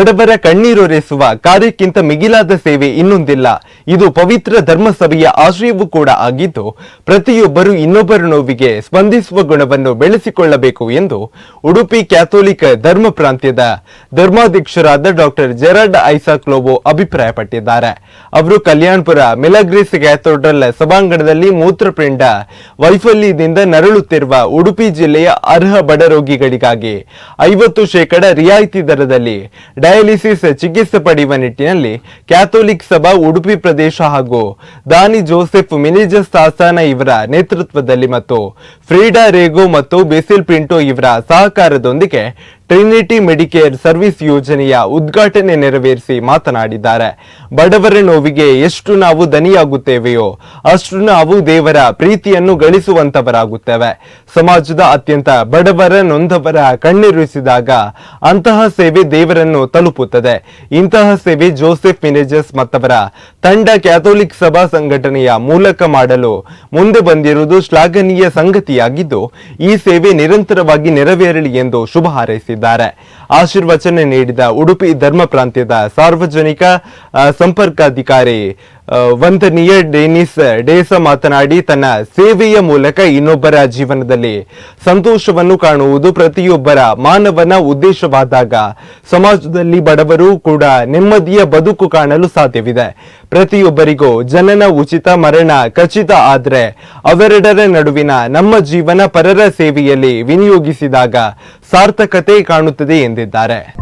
ಬಡವರ ಕಣ್ಣೀರೊರೆಸುವ ಕಾರ್ಯಕ್ಕಿಂತ ಮಿಗಿಲಾದ ಸೇವೆ ಇನ್ನೊಂದಿಲ್ಲ. ಇದು ಪವಿತ್ರ ಧರ್ಮಸಭೆಯ ಆಶ್ರಯವೂ ಕೂಡ ಆಗಿದ್ದು, ಪ್ರತಿಯೊಬ್ಬರು ಇನ್ನೊಬ್ಬರ ನೋವಿಗೆ ಸ್ಪಂದಿಸುವ ಗುಣವನ್ನು ಬೆಳೆಸಿಕೊಳ್ಳಬೇಕು ಎಂದು ಉಡುಪಿ ಕ್ಯಾಥೋಲಿಕ್ ಧರ್ಮ ಪ್ರಾಂತ್ಯದ ಧರ್ಮಾಧ್ಯಕ್ಷರಾದ ಡಾಕ್ಟರ್ ಜೆರಾಡ್ ಐಸಾಕ್ ಲೋಬೋ ಅಭಿಪ್ರಾಯಪಟ್ಟಿದ್ದಾರೆ. ಅವರು ಕಲ್ಯಾಣಪುರ ಮಿಲಗ್ರೀಸ್ ಕ್ಯಾಥೋಡ್ರಲ್ ಸಭಾಂಗಣದಲ್ಲಿ ಮೂತ್ರಪಿಂಡ ವೈಫಲ್ಯದಿಂದ ನರಳುತ್ತಿರುವ ಉಡುಪಿ ಜಿಲ್ಲೆಯ ಅರ್ಹ ಬಡ ರೋಗಿಗಳಿಗಾಗಿ ಐವತ್ತು ಶೇಕಡ ರಿಯಾಯಿತಿ ದರದಲ್ಲಿ ಡಯಾಲಿಸಿಸ್ ಚಿಕಿತ್ಸೆ ಪಡೆಯುವ ನಿಟ್ಟಿನಲ್ಲಿ ಕ್ಯಾಥೋಲಿಕ್ ಸಭಾ ಉಡುಪಿ ಪ್ರದೇಶ ಹಾಗೂ ದಾನಿ ಜೋಸೆಫ್ ಮಿನಿಜಸ್ ಸಾಸಾನ ಇವರ ನೇತೃತ್ವದಲ್ಲಿ ಮತ್ತು ಫ್ರೀಡಾ ರೇಗೋ ಮತ್ತು ಬೆಸಿಲ್ ಪಿಂಟೋ ಇವರ ಸಹಕಾರದೊಂದಿಗೆ ಟ್ರಿನಿಟಿ ಮೆಡಿಕೇರ್ ಸರ್ವಿಸ್ ಯೋಜನೆಯ ಉದ್ಘಾಟನೆ ನೆರವೇರಿಸಿ ಮಾತನಾಡಿದ್ದಾರೆ. ಬಡವರ ನೋವಿಗೆ ಎಷ್ಟು ನಾವು ದನಿಯಾಗುತ್ತೇವೆಯೋ ಅಷ್ಟು ನಾವು ದೇವರ ಪ್ರೀತಿಯನ್ನು ಗಳಿಸುವಂತವರಾಗುತ್ತೇವೆ. ಸಮಾಜದ ಅತ್ಯಂತ ಬಡವರ ನೊಂದವರ ಕಣ್ಣಿರುಸಿದಾಗ ಅಂತಹ ಸೇವೆ ದೇವರನ್ನು ತಲುಪುತ್ತದೆ. ಇಂತಹ ಸೇವೆ ಜೋಸೆಫ್ ಮಿನೇಜಸ್ ಮತ್ತವರ ತಂಡ ಕ್ಯಾಥೋಲಿಕ್ ಸಭಾ ಸಂಘಟನೆಯ ಮೂಲಕ ಮಾಡಲು ಮುಂದೆ ಬಂದಿರುವುದು ಶ್ಲಾಘನೀಯ ಸಂಗತಿಯಾಗಿದ್ದು, ಈ ಸೇವೆ ನಿರಂತರವಾಗಿ ನೆರವೇರಲಿ ಎಂದು ಶುಭ ಹಾರೈಸಿದ್ದಾರೆ ಆಶೀರ್ವಚನ ನೀಡಿದ ಉಡುಪಿ ಧರ್ಮ ಪ್ರಾಂತ್ಯದ ಸಾರ್ವಜನಿಕ ಸಂಪರ್ಕಾಧಿಕಾರಿ ವಂದನೀಯ ಡೇನಿಸ್ ಡೇಸ ಮಾತನಾಡಿ ತನ್ನ ಸೇವೆಯ ಮೂಲಕ ಇನ್ನೊಬ್ಬರ ಜೀವನದಲ್ಲಿ ಸಂತೋಷವನ್ನು ಕಾಣುವುದು ಪ್ರತಿಯೊಬ್ಬರ ಮಾನವನ ಉದ್ದೇಶವಾದಾಗ ಸಮಾಜದಲ್ಲಿ ಬಡವರು ಕೂಡ ನೆಮ್ಮದಿಯ ಬದುಕು ಕಾಣಲು ಸಾಧ್ಯವಿದೆ. ಪ್ರತಿಯೊಬ್ಬರಿಗೂ ಜನನ ಉಚಿತ ಮರಣ ಖಚಿತ ಆದರೆ ಅವೆರಡರ ನಡುವಿನ ನಮ್ಮ ಜೀವನ ಪರರ ಸೇವೆಯಲ್ಲಿ ವಿನಿಯೋಗಿಸಿದಾಗ ಸಾರ್ಥಕತೆ ಕಾಣುತ್ತದೆ ಎಂದಿದ್ದಾರೆ.